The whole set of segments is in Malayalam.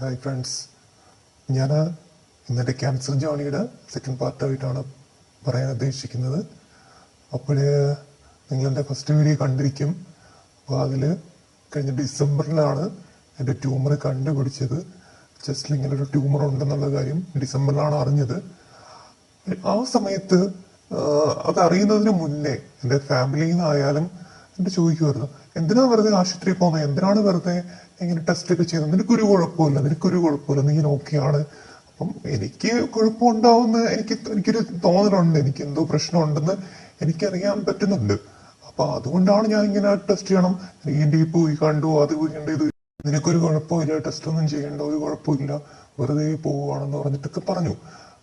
ഹായ് ഫ്രണ്ട്സ് ഞാൻ ഇന്നത്തെ ക്യാൻസർ ജോണിയുടെ സെക്കൻഡ് പാർട്ടായിട്ടാണ് പറയാൻ ഉദ്ദേശിക്കുന്നത്. അപ്പോൾ നിങ്ങളെന്റെ ഫസ്റ്റ് വീഡിയോ കണ്ടിരിക്കും. അപ്പോൾ അതിൽ കഴിഞ്ഞ ഡിസംബറിലാണ് എന്റെ ട്യൂമർ കണ്ടുപിടിച്ചത്. ജസ്റ്റ് ഇങ്ങനെ ഒരു ട്യൂമർ ഉണ്ടെന്നുള്ള കാര്യം ഡിസംബറിലാണ് അറിഞ്ഞത്. ആ സമയത്ത് അത് അറിയുന്നതിന് മുന്നേ എന്റെ ഫാമിലിയിൽ നിന്നായാലും എന്റെ ചോദിക്കുമായിരുന്നു എന്തിനാ വെറുതെ ആശുപത്രിയിൽ പോകുന്നത്? എന്തിനാണ് വെറുതെ ഇങ്ങനെ ടെസ്റ്റ് ഒക്കെ ചെയ്യുന്നത്? നിനക്കൊരു കുഴപ്പമില്ല നിനക്കൊരു കുഴപ്പമില്ല നീ നോക്കിയാണ്. അപ്പം എനിക്ക് കുഴപ്പമുണ്ടാവുന്ന എനിക്ക് എനിക്കൊരു തോന്നലുണ്ട്. എനിക്ക് എന്തോ പ്രശ്നമുണ്ടെന്ന് എനിക്കറിയാൻ പറ്റുന്നുണ്ട്. അപ്പൊ അതുകൊണ്ടാണ് ഞാൻ ഇങ്ങനെ ടെസ്റ്റ് ചെയ്യണം. ഈ പോയി കണ്ടു അത് പോയി കണ്ടു ഇത് നിനക്കൊരു കുഴപ്പമില്ല ടെസ്റ്റ് ഒന്നും ചെയ്യേണ്ട ഒരു കുഴപ്പമില്ല. വെറുതെ പോവുകയാണെന്ന് പറഞ്ഞിട്ടൊക്കെ പറഞ്ഞു.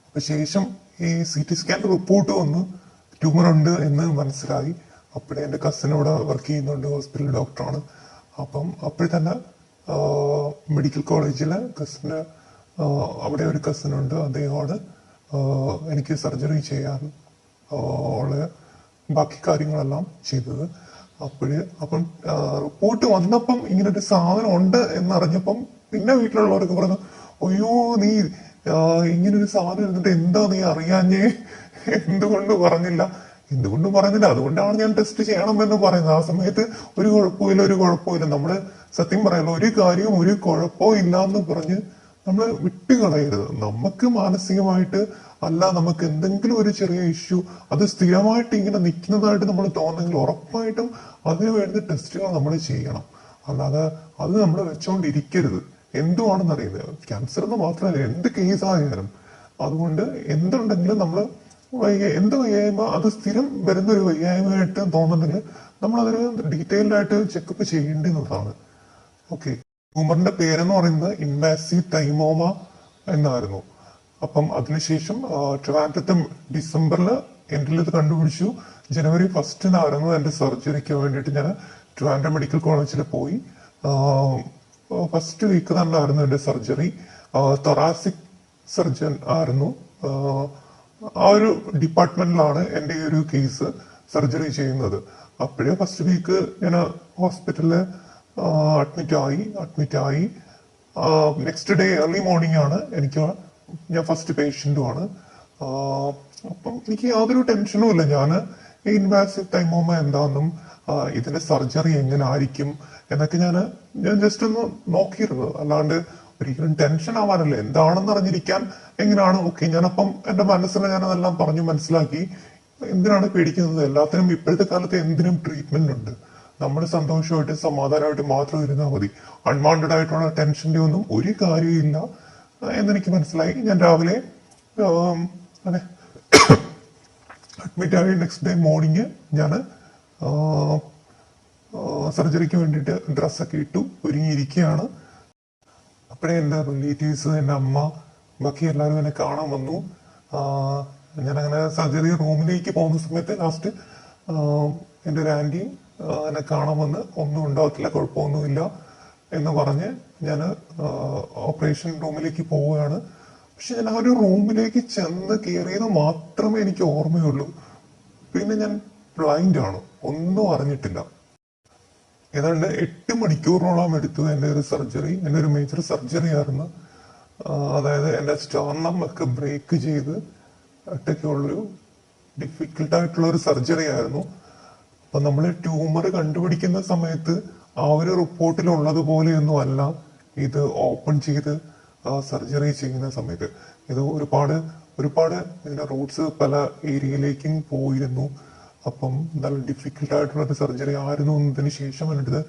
അപ്പൊ ശേഷം ഈ സി ടി സ്കാൻ റിപ്പോർട്ട് വന്ന്. ട്യൂമർ ഉണ്ട് എന്ന് മനസ്സിലായി. അപ്പോഴേ എന്റെ കസിൻ ഇവിടെ വർക്ക് ചെയ്യുന്നുണ്ട് ഹോസ്പിറ്റൽ ഡോക്ടറാണ് അപ്പം അപ്പോഴേ തന്നെ മെഡിക്കൽ കോളേജിലെ കസിന് അവിടെ ഒരു കസിനുണ്ട് അദ്ദേഹമാണ് എനിക്ക് സർജറി ചെയ്യാൻ ഉള്ള ബാക്കി കാര്യങ്ങളെല്ലാം ചെയ്തത്. അപ്പോഴ് അപ്പം റിപ്പോർട്ട് വന്നപ്പം ഇങ്ങനെ ഒരു സാധനം ഉണ്ട് എന്നറിഞ്ഞപ്പം പിന്നെ വീട്ടിലുള്ളവർക്ക് പറഞ്ഞു അയ്യോ നീ ഇങ്ങനൊരു സാധനം ഇരുന്നിട്ട് എന്താ നീ അറിയാഞ്ഞേ? എന്തുകൊണ്ട് പറഞ്ഞില്ല. എന്തുകൊണ്ട് പറയുന്നില്ല. അതുകൊണ്ടാണ് ഞാൻ ടെസ്റ്റ് ചെയ്യണം എന്ന് പറയുന്നത്. ആ സമയത്ത് ഒരു കുഴപ്പമില്ല ഒരു കുഴപ്പമില്ല നമ്മൾ സത്യം പറയാലോ ഒരു കാര്യവും ഒരു കുഴപ്പവും ഇല്ല എന്ന് പറഞ്ഞ് നമ്മൾ വിട്ടുകളയരുത്. നമുക്ക് മാനസികമായിട്ട് അല്ല നമുക്ക് എന്തെങ്കിലും ഒരു ചെറിയ ഇഷ്യൂ അത് സ്ഥിരമായിട്ട് ഇങ്ങനെ നിൽക്കുന്നതായിട്ട് നമ്മൾ തോന്നുന്നെങ്കിൽ ഉറപ്പായിട്ടും അതിനു വേണ്ടി ടെസ്റ്റുകൾ നമ്മൾ ചെയ്യണം. അല്ലാതെ അത് നമ്മൾ വെച്ചോണ്ടിരിക്കരുത്. എന്തുവാണെന്ന് അറിയുന്നത് ക്യാൻസർ എന്ന് മാത്രമല്ല എന്ത് കേസായാലും അതുകൊണ്ട് എന്തുണ്ടെങ്കിലും നമ്മൾ വയ്യ എന്ത് വയ്യായ്മ? അത് സ്ഥിരം വരുന്ന ഒരു വയ്യായ്മയായിട്ട് തോന്നുന്നുണ്ടെങ്കിൽ നമ്മൾ അതൊരു ഡീറ്റെയിൽഡ് ആയിട്ട് ചെക്കപ്പ് ചെയ്യേണ്ടുന്നതാണ് ഓക്കെ ഉമറിന്റെ പേരെന്ന് പറയുന്നത് ഇൻവാസി തൈമോമ എന്നായിരുന്നു. അപ്പം അതിനുശേഷം ട്രിവാൻഡ്രത്ത് ഡിസംബറിൽ എന്റെ ഇത് കണ്ടുപിടിച്ചു. ജനുവരി ഫസ്റ്റിനായിരുന്നു എന്റെ സർജറിക്ക് വേണ്ടിയിട്ട് ഞാൻ ട്രിവാൻഡ്രം മെഡിക്കൽ കോളേജിൽ പോയി. ഫസ്റ്റ് വീക്ക് തന്നെ ആയിരുന്നു എന്റെ സർജറി. തൊറാസിക് സർജൻ ആയിരുന്നു. ആ, ഒരു ഡിപ്പാർട്ട്മെന്റിലാണ് എന്റെ ഈ ഒരു കേസ് സർജറി ചെയ്യുന്നത്. അപ്പോഴേ ഫസ്റ്റ് വീക്ക് ഞാൻ ഹോസ്പിറ്റലിൽ അഡ്മിറ്റ് ആയി അഡ്മിറ്റ് ആയി. നെക്സ്റ്റ് ഡേ ഏർലി മോർണിംഗ് ആണ് എനിക്ക് ഞാൻ ഫസ്റ്റ് പേഷ്യന്റുമാണ് അപ്പം എനിക്ക് യാതൊരു ടെൻഷനും ഇല്ല. ഞാൻ ഇൻവാസീവ് ടൈമോമ എന്താണെന്നും ഇതിന്റെ സർജറി എങ്ങനെ ആയിരിക്കും എന്നൊക്കെ ഞാൻ ഞാൻ ജസ്റ്റ് ഒന്ന് നോക്കിയിരുന്നു. അല്ലാണ്ട് ഒരിക്കലും ടെൻഷൻ ആവാനല്ല. എന്താണെന്ന് അറിഞ്ഞിരിക്കാൻ എങ്ങനെയാണ്? ഓക്കെ ഞാനപ്പം എന്റെ മനസ്സിൽ ഞാൻ അതെല്ലാം പറഞ്ഞു മനസ്സിലാക്കി. എന്തിനാണ് പേടിക്കുന്നത്? എല്ലാത്തിനും ഇപ്പോഴത്തെ കാലത്ത് എന്തിനും ട്രീറ്റ്മെന്റ് ഉണ്ട്. നമ്മൾ സന്തോഷമായിട്ട് സമാധാനമായിട്ട് മാത്രം ഇരുന്നാൽ മതി. അൺവാണ്ടഡ് ആയിട്ടുള്ള ടെൻഷന്റെ ഒന്നും ഒരു കാര്യമില്ല എന്നെനിക്ക് മനസ്സിലായി. ഞാൻ രാവിലെ അതെ അഡ്മിറ്റ് ആയി നെക്സ്റ്റ് ഡേ മോർണിംഗ് ഞാൻ സർജറിക്ക് വേണ്ടിയിട്ട് ഡ്രസ്സൊക്കെ ഇട്ടു ഒരുങ്ങിയിരിക്കുകയാണ്. അപ്പോഴേ എന്റെ റിലേറ്റീവ്സ് എന്റെ അമ്മ ബാക്കി എല്ലാവരും എന്നെ കാണാൻ വന്നു. ഞാനങ്ങനെ സർജറി റൂമിലേക്ക് പോകുന്ന സമയത്ത് ലാസ്റ്റ് എന്റെ ഒരു ആന്റി എന്നെ കാണാൻ വന്ന് ഒന്നും ഉണ്ടാകത്തില്ല കുഴപ്പമൊന്നുമില്ല എന്ന് പറഞ്ഞ് ഞാൻ ഓപ്പറേഷൻ റൂമിലേക്ക് പോവുകയാണ്. പക്ഷെ ഞാൻ ആ ഒരു റൂമിലേക്ക് ചെന്ന് കയറിയത് മാത്രമേ എനിക്ക് ഓർമ്മയുള്ളൂ. പിന്നെ ഞാൻ ബ്ലൈൻഡ് ആണ്. ഒന്നും അറിഞ്ഞിട്ടില്ല. ഏതാണ്ട് എട്ട് മണിക്കൂറോളം എടുത്തു എന്റെ ഒരു സർജറി എന്റെ ഒരു മേജർ സർജറി ആയിരുന്നു. അതായത് എന്റെ സ്റ്റോർണം ഒക്കെ ബ്രേക്ക് ചെയ്ത് ഒറ്റയ്ക്കുള്ളൊരു ഡിഫിക്കൽട്ടായിട്ടുള്ള ഒരു സർജറി ആയിരുന്നു. അപ്പൊ നമ്മൾ ട്യൂമർ കണ്ടുപിടിക്കുന്ന സമയത്ത് ആ ഒരു റിപ്പോർട്ടിൽ ഉള്ളതുപോലെയൊന്നും അല്ല ഇത് ഓപ്പൺ ചെയ്ത് സർജറി ചെയ്യുന്ന സമയത്ത്. ഇത് ഒരുപാട് ഒരുപാട് ഇതിന്റെ റൂട്ട്സ് പല ഏരിയയിലേക്കും പോയിരുന്നു. അപ്പം നല്ല ഡിഫിക്കൽട്ട് ആയിട്ടുള്ള ഒരു സർജറി ആയിരുന്നു എന്നതിന് ശേഷം വന്നിട്ട്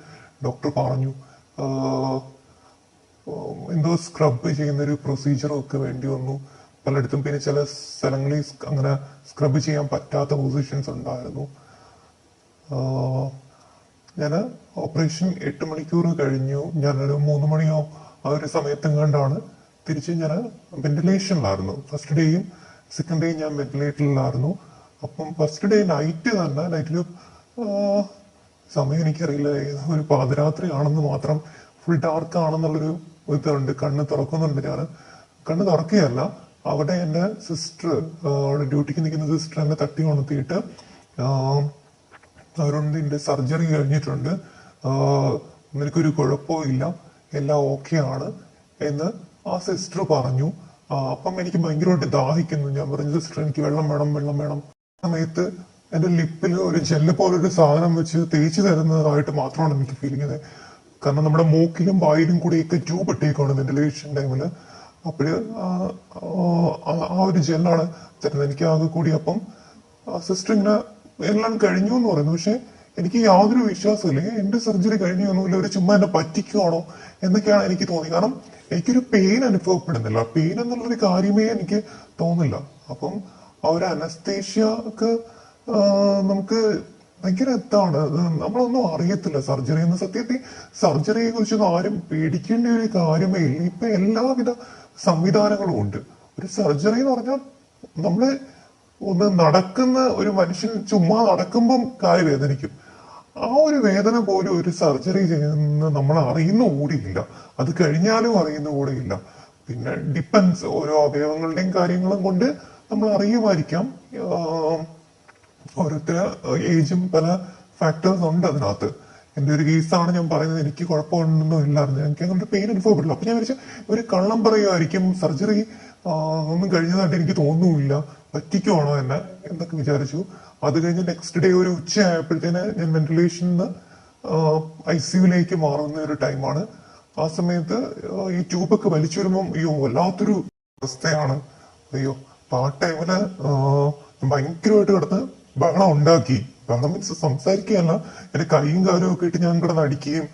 ഡോക്ടർ പറഞ്ഞു എന്തോ സ്ക്രബ് ചെയ്യുന്ന ഒരു പ്രൊസീജിയറും ഒക്കെ വേണ്ടി വന്നു. പലയിടത്തും പിന്നെ ചില സ്ഥലങ്ങളിൽ അങ്ങനെ സ്ക്രബ് ചെയ്യാൻ പറ്റാത്ത പൊസിഷൻസ് ഉണ്ടായിരുന്നു. ഞാൻ ഓപ്പറേഷൻ എട്ട് മണിക്കൂർ കഴിഞ്ഞു. ഞാനൊരു മൂന്ന് മണിയോ ആ ഒരു സമയത്തെങ്ങാണ്ടാണ് തിരിച്ച് ഞാൻ വെന്റിലേഷനിലായിരുന്നു ഫസ്റ്റ് ഡേയും സെക്കൻഡ് ഡേയും ഞാൻ വെന്റിലേറ്ററിലായിരുന്നു അപ്പം ഫസ്റ്റ് ഡേ നൈറ്റ് തന്നെ നൈറ്റിൽ സമയം എനിക്കറിയില്ല ഒരു പാതിരാത്രി ആണെന്ന് മാത്രം ഫുൾ ഡാർക്ക് ആണെന്നുള്ളൊരു ഇതുണ്ട് കണ്ണ് തുറക്കുന്നുണ്ട് ഞാൻ കണ്ണ് തുറക്കുകയല്ല അവിടെ എന്റെ സിസ്റ്റർ അവിടെ ഡ്യൂട്ടിക്ക് നിൽക്കുന്ന സിസ്റ്റർ എന്നെ തട്ടി ഉണർത്തിയിട്ട് അവരോട് നിന്റെ സർജറി കഴിഞ്ഞിട്ടുണ്ട്. നിനക്കൊരു കുഴപ്പവും ഇല്ല എല്ലാം ഓക്കെ ആണ് എന്ന് ആ സിസ്റ്റർ പറഞ്ഞു. അപ്പം എനിക്ക് ഭയങ്കരമായിട്ട് ദാഹിക്കുന്നു. ഞാൻ പറഞ്ഞു സിസ്റ്റർ എനിക്ക് വെള്ളം വേണം വെള്ളം വേണം. സമയത്ത് എന്റെ ലിപ്പിൽ ഒരു ജെല്ല് പോലൊരു സാധനം വെച്ച് തേച്ച് തരുന്നതായിട്ട് മാത്രമാണ് എനിക്ക് ഫീൽ ചെയ്യുന്നത്. കാരണം നമ്മുടെ മൂക്കിലും വായിലും കൂടിയൊക്കെ ട്യൂബ് ഇട്ടേക്കാണ് വെന്റിലേഷൻ ടൈമിൽ അപ്പോഴ് ആ ഒരു ജെല്ലാണ് തരുന്നത്. എനിക്ക് ആകെ കൂടി അപ്പം സിസ്റ്റർ ഇങ്ങനെ എല്ലാം കഴിഞ്ഞു എന്ന് പറയുന്നു. പക്ഷെ എനിക്ക് യാതൊരു വിശ്വാസമില്ല എന്റെ സർജറി കഴിഞ്ഞു ഒന്നുമില്ല ഒരു ചുമ്മാ എന്നെ പറ്റിക്കുവാണോ എന്നൊക്കെയാണ് എനിക്ക് തോന്നി കാരണം എനിക്കൊരു പെയിൻ അനുഭവപ്പെടുന്നില്ല. പെയിൻ എന്നുള്ളൊരു കാര്യമേ എനിക്ക് തോന്നില്ല. അപ്പം ആ ഒരു അനസ്തേഷ്യ നമുക്ക് ഭയങ്കര എത്താണ് നമ്മളൊന്നും അറിയത്തില്ല സർജറി എന്ന. സത്യത്തിൽ സർജറിയെ കുറിച്ചൊന്നും ആരും പേടിക്കേണ്ട ഒരു കാര്യമേ ഇല്ല. ഇപ്പൊ എല്ലാവിധ സംവിധാനങ്ങളും ഉണ്ട്. ഒരു സർജറി എന്ന് പറഞ്ഞാൽ നമ്മൾ ഒന്ന് നടക്കുന്ന ഒരു മനുഷ്യൻ ചുമ്മാ നടക്കുമ്പം കാൽ വേദനിക്കും. ആ ഒരു വേദന പോലും ഒരു സർജറി ചെയ്യുന്ന നമ്മൾ അറിയുന്ന കൂടിയില്ല അത് കഴിഞ്ഞാലും അറിയുന്ന കൂടിയില്ല പിന്നെ ഡിപ്പെൻസ് ഓരോ അവയവങ്ങളുടെയും കാര്യങ്ങളും കൊണ്ട് നമ്മൾ അറിയുമായിരിക്കാം. ഓരോരുത്തര ഏജും പല ഫാക്ടേഴ്സ് ഉണ്ട് അതിനകത്ത്. എന്റെ ഒരു കേസാണ് ഞാൻ പറയുന്നത്. എനിക്ക് കുഴപ്പമൊന്നും ഇല്ലായിരുന്നു. എനിക്ക് അങ്ങനെ പെയിൻ അനുഭവപ്പെടില്ല അപ്പൊ ഞാൻ വിചാരിച്ചു ഒരു കള്ളം പറയുമായിരിക്കും സർജറി ഒന്നും കഴിഞ്ഞതായിട്ട് എനിക്ക് തോന്നുന്നില്ല പറ്റിക്കുവാണോ എന്നെ എന്നൊക്കെ വിചാരിച്ചു. അത് കഴിഞ്ഞ് നെക്സ്റ്റ് ഡേ ഒരു ഉച്ച ആയപ്പോഴത്തേന് ഞാൻ വെന്റിലേഷനിൽ ഐ സിയുലേക്ക് മാറുന്ന ഒരു ടൈമാണ് ആ സമയത്ത് ഈ ട്യൂബൊക്കെ വലിച്ചു വരുമ്പം അയ്യോ വല്ലാത്തൊരു അവസ്ഥയാണ്. അയ്യോ അപ്പൊ ആ ടൈമിൽ ഭയങ്കരമായിട്ട് കിടന്ന് ബഹളം ഉണ്ടാക്കി. ബഹളം മീൻസ് സംസാരിക്കുകയല്ല എന്റെ കൈയും കാലും ഒക്കെ ഇട്ട് ഞാൻ കിടന്ന് അടിക്കുകയും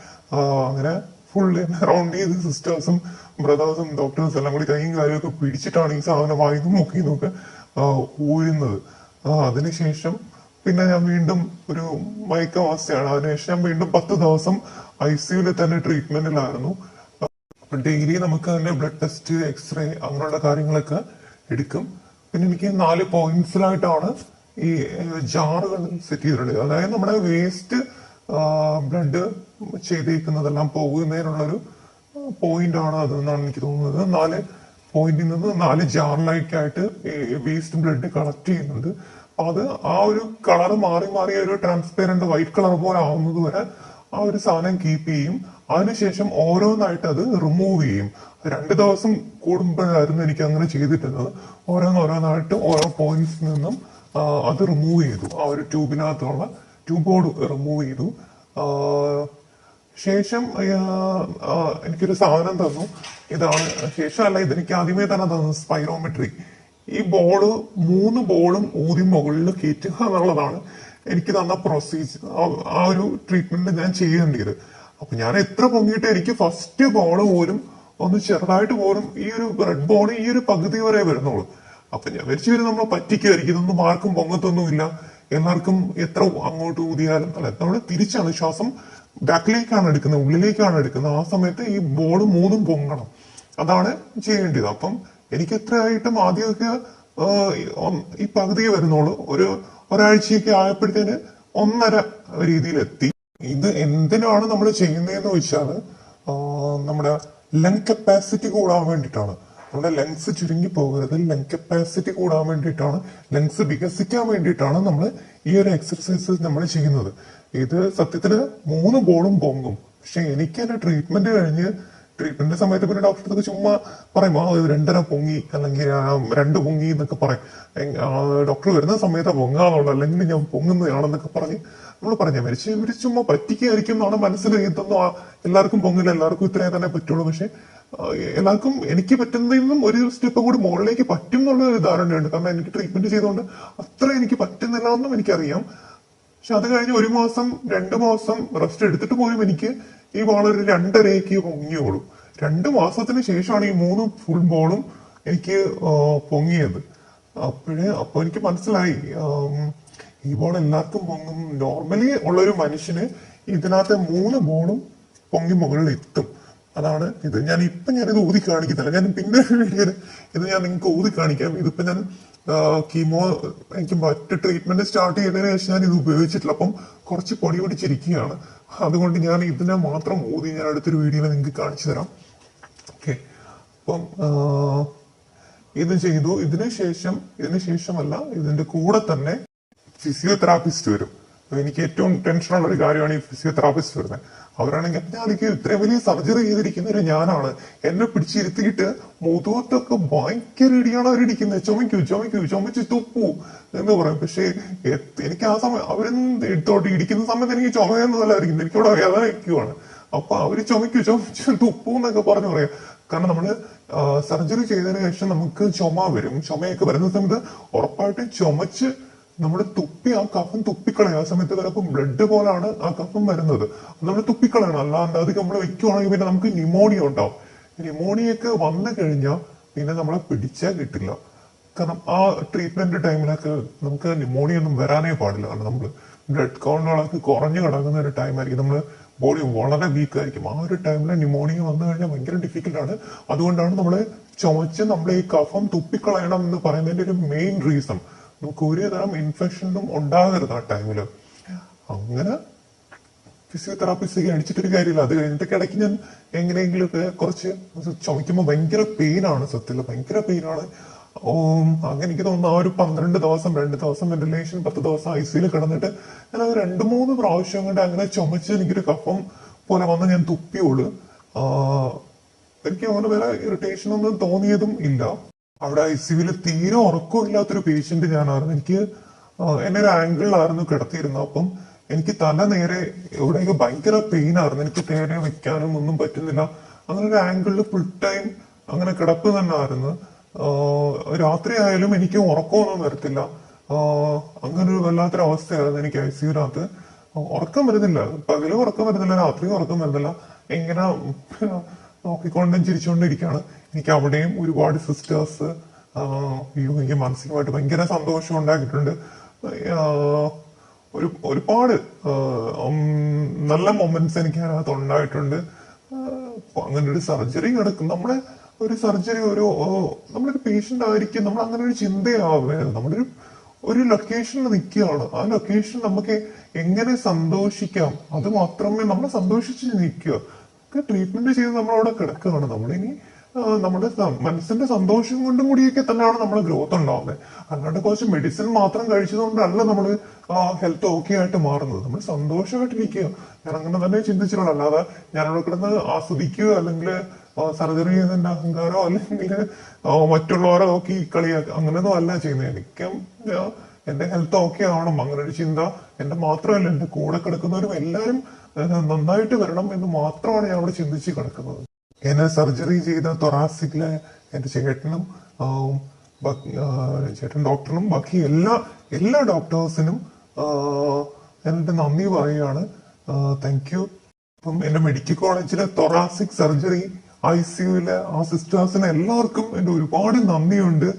അങ്ങനെ ഫുൾ എന്നെ റൗണ്ട് ചെയ്ത് സിസ്റ്റേഴ്സും ബ്രദേഴ്സും ഡോക്ടേഴ്സും എല്ലാം കൂടി കൈയും കാലും ഒക്കെ പിടിച്ചിട്ടാണ് ഈ സാധനം വായിന്നും മുക്കിന്നും ഒക്കെ ഊരുന്നത്. അതിനുശേഷം പിന്നെ ഞാൻ വീണ്ടും ഒരു മയക്കവാസയാണ് അതിനുശേഷം ഞാൻ വീണ്ടും പത്ത് ദിവസം ഐ സിയുവിൽ തന്നെ ട്രീറ്റ്മെന്റിലായിരുന്നു ഡെയിലി നമുക്ക് അതിന്റെ ബ്ലഡ് ടെസ്റ്റ് എക്സ്റേ അങ്ങനെയുള്ള കാര്യങ്ങളൊക്കെ എടുക്കും. പിന്നെ എനിക്ക് നാല് പോയിന്റ്സിലായിട്ടാണ് ഈ ജാറുകൾ സെറ്റ് ചെയ്തിട്ടുള്ളത്. അതായത് നമ്മുടെ വേസ്റ്റ് ബ്ലഡ് ചെയ്തേക്കുന്നതെല്ലാം പോകുന്നതിനുള്ളൊരു പോയിന്റ് ആണ് അതെന്നാണ് എനിക്ക് തോന്നുന്നത്. നാല് പോയിന്റിൽ നിന്ന് നാല് ജാറിലേക്കായിട്ട് വേസ്റ്റ് ബ്ലഡ് കളക്ട് ചെയ്യുന്നുണ്ട്. അത് ആ ഒരു കളർ മാറി മാറി ഒരു ട്രാൻസ്പെറന്റ് വൈറ്റ് കളർ പോലെ ആവുന്നത് വരെ ആ ഒരു സാധനം കീപ്പ് ചെയ്യും. അതിനുശേഷം ഓരോന്നായിട്ട് അത് റിമൂവ് ചെയ്യും. രണ്ട് ദിവസം കൂടുമ്പോഴായിരുന്നു എനിക്ക് അങ്ങനെ ചെയ്തിട്ടുള്ളത് ഓരോന്നോരോന്നായിട്ട് ഓരോ പോയിന്റ്സിൽ നിന്നും അത് റിമൂവ് ചെയ്തു. ആ ഒരു ട്യൂബിനകത്തുള്ള ട്യൂബോർഡ് റിമൂവ് ചെയ്തു. ശേഷം എനിക്കൊരു സാധനം തന്നു. ഇതാണ് ശേഷം അല്ല ഇതെനിക്ക് ആദ്യമേ തന്നെ തന്നു സ്പൈറോമെട്രി ഈ ബോൾ മൂന്ന് ബോളും ഊതി മുകളിൽ കയറ്റുക എന്നുള്ളതാണ് എനിക്ക് തന്ന പ്രൊസീജിയർ ആ ഒരു ട്രീറ്റ്മെന്റ് ഞാൻ ചെയ്യേണ്ടത് അപ്പൊ ഞാൻ എത്ര പൊങ്ങിയിട്ട് എനിക്ക് ഫസ്റ്റ് ബോൾ പോലും ഒന്ന് ചെറുതായിട്ട് പോലും ഈ ഒരു റെഡ് ബോൾ ഈ ഒരു പകുതി വരെ വരുന്നുള്ളൂ. അപ്പൊ ഞാൻ വിചാരിച്ചു വരും നമ്മളെ പറ്റിക്കായിരിക്കും ഇതൊന്നും ആർക്കും പൊങ്ങത്തൊന്നുമില്ല എല്ലാവർക്കും എത്ര അങ്ങോട്ട് ഊതിയാലും അല്ല നമ്മൾ തിരിച്ചാണ് ശ്വാസം ബാക്കിലേക്കാണ് എടുക്കുന്നത് ഉള്ളിലേക്കാണ് എടുക്കുന്നത്. ആ സമയത്ത് ഈ ബോൾ മൂന്നും പൊങ്ങണം. അതാണ് ചെയ്യേണ്ടത്. അപ്പം എനിക്ക് എത്രയായിട്ടും ആദ്യമൊക്കെ ഈ പകുതിയെ വരുന്നുള്ളൂ. ഒരു ഒരാഴ്ചയൊക്കെ ആയപ്പോഴത്തേന് ഒന്നര രീതിയിലെത്തി. ഇത് എന്തിനാണ് നമ്മൾ ചെയ്യുന്നതെന്ന് വെച്ചാൽ നമ്മുടെ ലങ് കപ്പാസിറ്റി കൂടാൻ വേണ്ടിയിട്ടാണ്. നമ്മുടെ ലങ്സ് ചുരുങ്ങി പോകരുത്. ലങ് കപ്പാസിറ്റി കൂടാൻ വേണ്ടിയിട്ടാണ് ലങ്സ് വികസിക്കാൻ വേണ്ടിയിട്ടാണ് നമ്മൾ ഈ ഒരു എക്സർസൈസ് നമ്മൾ ചെയ്യുന്നത്. ഇത് സത്യത്തിൽ മൂന്ന് ബോളും പൊങ്ങും. പക്ഷെ എനിക്ക് എന്റെ ട്രീറ്റ്മെന്റ് കഴിഞ്ഞ് ട്രീറ്റ്മെന്റ് സമയത്ത് പിന്നെ ഡോക്ടർ ചുമ്മാ പറയും ആ രണ്ടര പൊങ്ങി അല്ലെങ്കിൽ രണ്ട് പൊങ്ങി എന്നൊക്കെ പറയും. ഡോക്ടർ വരുന്ന സമയത്ത് പൊങ്ങാന്നുള്ളൂ. അല്ലെങ്കിൽ ഞാൻ പൊങ്ങുന്നതാണെന്നൊക്കെ പറഞ്ഞ് നമ്മൾ പറഞ്ഞ മരിച്ചു ഇവർ ചുമ്മാ പറ്റിക്കായിരിക്കും എന്നാണ് മനസ്സിൽ ഇതൊന്നും എല്ലാവർക്കും പൊങ്ങില്ല എല്ലാവർക്കും ഇത്രയും തന്നെ പറ്റുള്ളൂ. പക്ഷെ എല്ലാവർക്കും എനിക്ക് പറ്റുന്നതിൽ നിന്നും ഒരു സ്റ്റെപ്പ് കൂടി മുകളിലേക്ക് പറ്റും എന്നുള്ള ഒരു ധാരണയുണ്ട്. കാരണം എനിക്ക് ട്രീറ്റ്മെന്റ് ചെയ്തുകൊണ്ട് അത്ര എനിക്ക് പറ്റുന്നില്ല എന്നും എനിക്കറിയാം. പക്ഷെ അത് കഴിഞ്ഞ് ഒരു മാസം രണ്ട് മാസം റെസ്റ്റ് എടുത്തിട്ട് പോലും എനിക്ക് ഈ ബോൾ ഒരു രണ്ടരയ്ക്ക് പൊങ്ങിയോളൂ. രണ്ട് മാസത്തിന് ശേഷമാണ് ഈ മൂന്ന് ഫുൾ ബോളും എനിക്ക് പൊങ്ങിയത്. അപ്പോഴേ അപ്പൊ എനിക്ക് മനസ്സിലായി. ഈ ബോൾ എല്ലാവർക്കും പൊങ്ങും. നോർമലി ഉള്ള ഒരു മനുഷ്യന് ഇതിനകത്ത് മൂന്ന് ബോളും പൊങ്ങി മുകളിൽ എത്തും. അതാണ് ഇത്. ഞാൻ ഇപ്പൊ ഞാനിത് ഊതി കാണിക്കുന്നില്ല ഞാൻ പിന്നെ വീഡിയോയിൽ ഇത് ഞാൻ നിങ്ങൾക്ക് ഊതി കാണിക്കാം. ഇതിപ്പോ ഞാൻ കീമോ എനിക്ക് മറ്റ് ട്രീറ്റ്മെന്റ് സ്റ്റാർട്ട് ചെയ്തതിനു ശേഷം ഞാൻ ഇത് ഉപയോഗിച്ചിട്ടില്ല അപ്പം കുറച്ച് പൊടി പിടിച്ചിരിക്കുകയാണ്. അതുകൊണ്ട് ഞാൻ ഇതിനെ മാത്രം ഊതി ഞാൻ അടുത്തൊരു വീഡിയോയിൽ നിങ്ങൾക്ക് കാണിച്ചു തരാം. ഓക്കെ. അപ്പം ഇത് ചെയ്തു. ഇതിന് ശേഷം ഇതിന് ശേഷമല്ല ഇതിന്റെ കൂടെ തന്നെ ഫിസിയോതെറാപ്പിസ്റ്റ് വരും. എനിക്ക് ഏറ്റവും ടെൻഷനുള്ള ഒരു കാര്യമാണ് ഈ ഫിസിയോതെറാപ്പിസ്റ്റ് വരുന്നത്. അവരാണെങ്കിൽ ഞാനെനിക്ക് ഇത്രയും വലിയ സർജറി ചെയ്തിരിക്കുന്ന ഒരു ഞാനാണ്. എന്നെ പിടിച്ചിരുത്തിയിട്ട് മുതുകത്തൊക്കെ ഭയങ്കര ഇടിയാണ് അവരിടിക്കുന്നത്. ചുമക്കൂ ചുമക്കൂ ചുമച്ച് തുപ്പൂ എന്ന് പറയും. പക്ഷേ എനിക്ക് ആ സമയം അവരൊന്നും എടുത്തോട്ട് ഇടിക്കുന്ന സമയത്ത് എനിക്ക് ഇരിക്കുന്നത് എനിക്കിവിടെ വേദന വയ്ക്കുവാണ് അപ്പൊ അവർ ചുമക്കൂ ചുമച്ച് തുപ്പൂ എന്നൊക്കെ പറഞ്ഞു പറയാം. കാരണം നമ്മൾ സർജറി ചെയ്തതിനു ശേഷം നമുക്ക് ചുമ വരും. ചുമയൊക്കെ വരുന്ന സമയത്ത് ഉറപ്പായിട്ടും ചുമച്ച് നമ്മൾ തുപ്പി ആ കഫം തുപ്പിക്കളയും. ആ സമയത്ത് ചിലപ്പോൾ ബ്ലഡ് പോലാണ് ആ കഫം വരുന്നത്. നമ്മൾ തുപ്പിക്കളയണം. അല്ലാണ്ട് അത് നമ്മൾ വെക്കുവാണെങ്കിൽ പിന്നെ നമുക്ക് ന്യൂമോണിയ ഉണ്ടാവും. ന്യൂമോണിയൊക്കെ വന്നു കഴിഞ്ഞാൽ പിന്നെ നമ്മളെ പിടിച്ചാൽ കിട്ടില്ല. കാരണം ആ ട്രീറ്റ്മെന്റ് ടൈമിലൊക്കെ നമുക്ക് ന്യൂമോണിയ ഒന്നും വരാനേ പാടില്ല. കാരണം നമ്മൾ ബ്ലഡ് കൗണ്ടുകളൊക്കെ കുറഞ്ഞു കിടക്കുന്ന ഒരു ടൈം ആയിരിക്കും. നമ്മൾ ബോഡി വളരെ വീക്ക് ആയിരിക്കും. ആ ഒരു ടൈമിൽ ന്യൂമോണിയ വന്നു കഴിഞ്ഞാൽ ഭയങ്കര ആണ്. അതുകൊണ്ടാണ് നമ്മൾ ചുമച്ച് നമ്മൾ ഈ കഫം തുപ്പിക്കളയണം എന്ന് പറയുന്നതിന്റെ ഒരു മെയിൻ റീസൺ നമുക്ക് ഒരു തരം ഇൻഫെക്ഷനും ഉണ്ടാകരുത് ആ ടൈമിൽ അങ്ങനെ ഫിസിയോതെറാപ്പിസ്റ്റ് അടിച്ചിട്ടൊരു കാര്യമില്ല. അത് കഴിഞ്ഞിട്ട് ഇടയ്ക്ക് ഞാൻ എങ്ങനെയെങ്കിലും ഒക്കെ കുറച്ച് ചുമയ്ക്കുമ്പോൾ ഭയങ്കര പെയിനാണ് സത്യത്തിൽ. ഭയങ്കര പെയിനാണ് അങ്ങനെ എനിക്ക് തോന്നുന്നു ആ ഒരു പന്ത്രണ്ട് ദിവസം രണ്ട് ദിവസം വെന്റിലേഷൻ പത്ത് ദിവസം ഐ സിയിൽ കിടന്നിട്ട് ഞാൻ രണ്ട് മൂന്ന് പ്രാവശ്യം കൊണ്ട് അങ്ങനെ ചുമച്ച് എനിക്കൊരു കഫം പോലെ വന്ന് ഞാൻ തുപ്പിയുള്ളൂ എനിക്ക് അങ്ങനെ വേറെ ഇറിറ്റേഷൻ ഒന്നും തോന്നിയതും ഇല്ല. അവിടെ ഐ സിയുവിൽ തീരെ ഉറക്കമില്ലാത്തൊരു പേഷ്യന്റ് ഞാനായിരുന്നു. എനിക്ക് എന്നെ ഒരു ആംഗിളിലായിരുന്നു കിടത്തിയിരുന്നത്. അപ്പം എനിക്ക് തല നേരെ എവിടെയൊക്കെ ഭയങ്കര പെയിൻ ആയിരുന്നു. എനിക്ക് നേരെ വെക്കാനും ഒന്നും പറ്റുന്നില്ല. അങ്ങനെ ഒരു ആംഗിളിൽ ഫുൾ ടൈം അങ്ങനെ കിടപ്പ് തന്നെ ആയിരുന്നു രാത്രി ആയാലും എനിക്ക് ഉറക്കമൊന്നും വരത്തില്ല. അങ്ങനെ ഒരു വല്ലാത്തൊരു അവസ്ഥയായിരുന്നു എനിക്ക് ഐ സിയുനകത്ത് ഉറക്കം വരുന്നില്ല. പകലും ഉറക്കം വരുന്നില്ല രാത്രിയും ഉറക്കം വരുന്നില്ല. ഇങ്ങനെ നോക്കിക്കൊണ്ടും ചിരിച്ചുകൊണ്ടും ഇരിക്കുകയാണ് എനിക്ക് അവിടെയും ഒരുപാട് സിസ്റ്റേഴ്സ് എനിക്ക് മാനസികമായിട്ട് ഭയങ്കര സന്തോഷം ഉണ്ടാക്കിയിട്ടുണ്ട്. ഒരു ഒരുപാട് നല്ല മൊമെന്റ്സ് എനിക്ക് അതിനകത്ത് ഉണ്ടായിട്ടുണ്ട്. അങ്ങനെ ഒരു സർജറി കിടക്കും നമ്മുടെ ഒരു സർജറി ഒരു നമ്മളൊരു പേഷ്യന്റ് ആയിരിക്കും. നമ്മൾ അങ്ങനെ ഒരു ചിന്തയാവുകയാണ് നമ്മളൊരു ഒരു ലൊക്കേഷനിൽ നിൽക്കുകയാണ്. ആ ലൊക്കേഷൻ നമുക്ക് എങ്ങനെ സന്തോഷിക്കാം? അത് മാത്രമേ നമ്മൾ സന്തോഷിച്ച് നിൽക്കുക. ട്രീറ്റ്മെന്റ് ചെയ്ത് നമ്മളവിടെ കിടക്കുകയാണ്. നമ്മളിനി നമ്മുടെ മനസ്സിന്റെ സന്തോഷം കൊണ്ടും കൂടിയൊക്കെ തന്നെയാണ് നമ്മുടെ ഗ്രോത്ത് ഉണ്ടാവുന്നത്. അല്ലാണ്ട് കുറച്ച് മെഡിസിൻ മാത്രം കഴിച്ചതുകൊണ്ടല്ല നമ്മൾ ഹെൽത്ത് ഓക്കെ ആയിട്ട് മാറുന്നത്. നമ്മൾ സന്തോഷമായിട്ടിരിക്കുക ഞാൻ അങ്ങനെ തന്നെ ചിന്തിച്ചിട്ടുള്ളൂ അല്ലാതെ ഞാനവിടെ കിടന്ന് ആസ്വദിക്കുക അല്ലെങ്കിൽ സർജറി ചെയ്തതിന്റെ അഹങ്കാരോ അല്ലെങ്കിൽ മറ്റുള്ളവരെ നോക്കി കളിയാക്കുക അങ്ങനെയൊന്നും അല്ല ചെയ്യുന്നത്. എനിക്ക് എന്റെ ഹെൽത്ത് ഓക്കെ ആവണം അങ്ങനെ ഒരു ചിന്ത എന്റെ മാത്രമല്ല എന്റെ കൂടെ കിടക്കുന്നവരും എല്ലാവരും നന്നായിട്ട് വരണം എന്ന് മാത്രമാണ് ഞാൻ അവിടെ ചിന്തിച്ച് കിടക്കുന്നത്. എന്നെ സർജറി ചെയ്ത തൊറാസിക്കിലെ എന്റെ ചേട്ടനും ചേട്ടൻ ഡോക്ടറിനും ബാക്കി എല്ലാ എല്ലാ ഡോക്ടേഴ്സിനും എന്റെ നന്ദി പറയുകയാണ്. താങ്ക് യു അപ്പം എന്റെ മെഡിക്കൽ കോളേജിലെ തൊറാസിക് സർജറി ഐ സിയുലെ ആ സിസ്റ്റേഴ്സിന് എല്ലാവർക്കും എന്റെ ഒരുപാട് നന്ദിയുണ്ട്.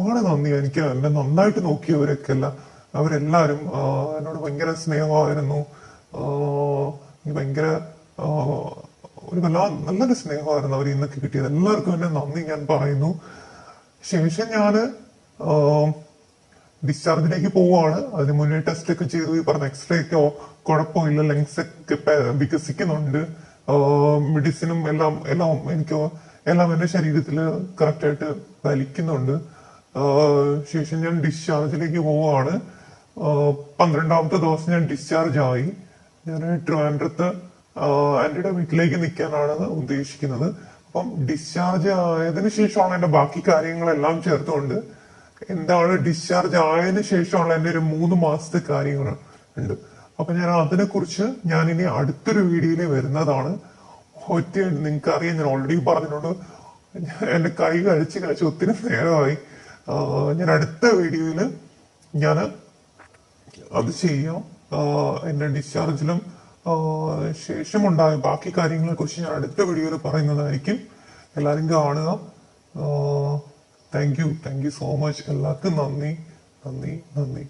ഒരുപാട് നന്ദി. എനിക്ക് എന്നെ നന്നായിട്ട് നോക്കിയവരൊക്കെ അല്ല അവരെല്ലാരും ആ, എന്നോട് ഭയങ്കര സ്നേഹമായിരുന്നു. ഭയങ്കര ഒരു വല്ലാ നല്ലൊരു സ്നേഹമായിരുന്നു അവർ ഇന്നൊക്കെ കിട്ടിയത്. എല്ലാവർക്കും എന്നെ നന്ദി ഞാൻ പറയുന്നു. ശേഷം ഞാൻ ഡിസ്ചാർജിലേക്ക് പോവാണ് അതിന് മുന്നേ ടെസ്റ്റ് ഒക്കെ ചെയ്തു. ഈ പറഞ്ഞ എക്സ്റേ ഒക്കെ കുഴപ്പമില്ല ലങ്സ് ഒക്കെ വികസിക്കുന്നുണ്ട്. മെഡിസിനും എല്ലാം എല്ലാം എനിക്ക് എല്ലാം എന്റെ ശരീരത്തിൽ കറക്റ്റ് ആയിട്ട് വലിക്കുന്നുണ്ട്. ശേഷം ഞാൻ ഡിസ്ചാർജിലേക്ക് ആ, പന്ത്രണ്ടാമത്തെ ദിവസം ഞാൻ ഡിസ്ചാർജ് ആയി. ഞാൻ ട്രിവാൻഡ്രത്ത് ആന്റിയുടെ വീട്ടിലേക്ക് നിൽക്കാനാണ് ഉദ്ദേശിക്കുന്നത്. അപ്പം ഡിസ്ചാർജ് ആയതിനു ശേഷമാണ് എന്റെ ബാക്കി കാര്യങ്ങളെല്ലാം ചേർത്തുകൊണ്ട് എന്താണ് ഡിസ്ചാർജ് ആയതിനു ശേഷമുള്ള എന്റെ ഒരു മൂന്ന് മാസത്തെ കാര്യങ്ങൾ ഉണ്ട്. അപ്പൊ ഞാൻ അതിനെക്കുറിച്ച് ഞാൻ ഇനി അടുത്തൊരു വീഡിയോയിൽ വരുന്നതാണ്. ഒറ്റ നിങ്ങൾക്ക് അറിയാം ഞാൻ ഓൾറെഡി പറഞ്ഞിട്ടുണ്ട്. എന്റെ കൈ കഴിച്ച് കഴിച്ച് ഒത്തിരി നേരമായി. ഞാൻ അടുത്ത വീഡിയോയിൽ ഞാൻ അത് ചെയ്യാം. എന്റെ ഡിസ്ചാർജിലും ശേഷമുണ്ടായ ബാക്കി കാര്യങ്ങളെ കുറിച്ച് ഞാൻ അടുത്ത വീഡിയോയിൽ പറയുന്നതായിരിക്കും. എല്ലാവരും കാണുക. Thank you thank you so much എല്ലാവർക്കും നന്ദി. നന്ദി. നന്ദി.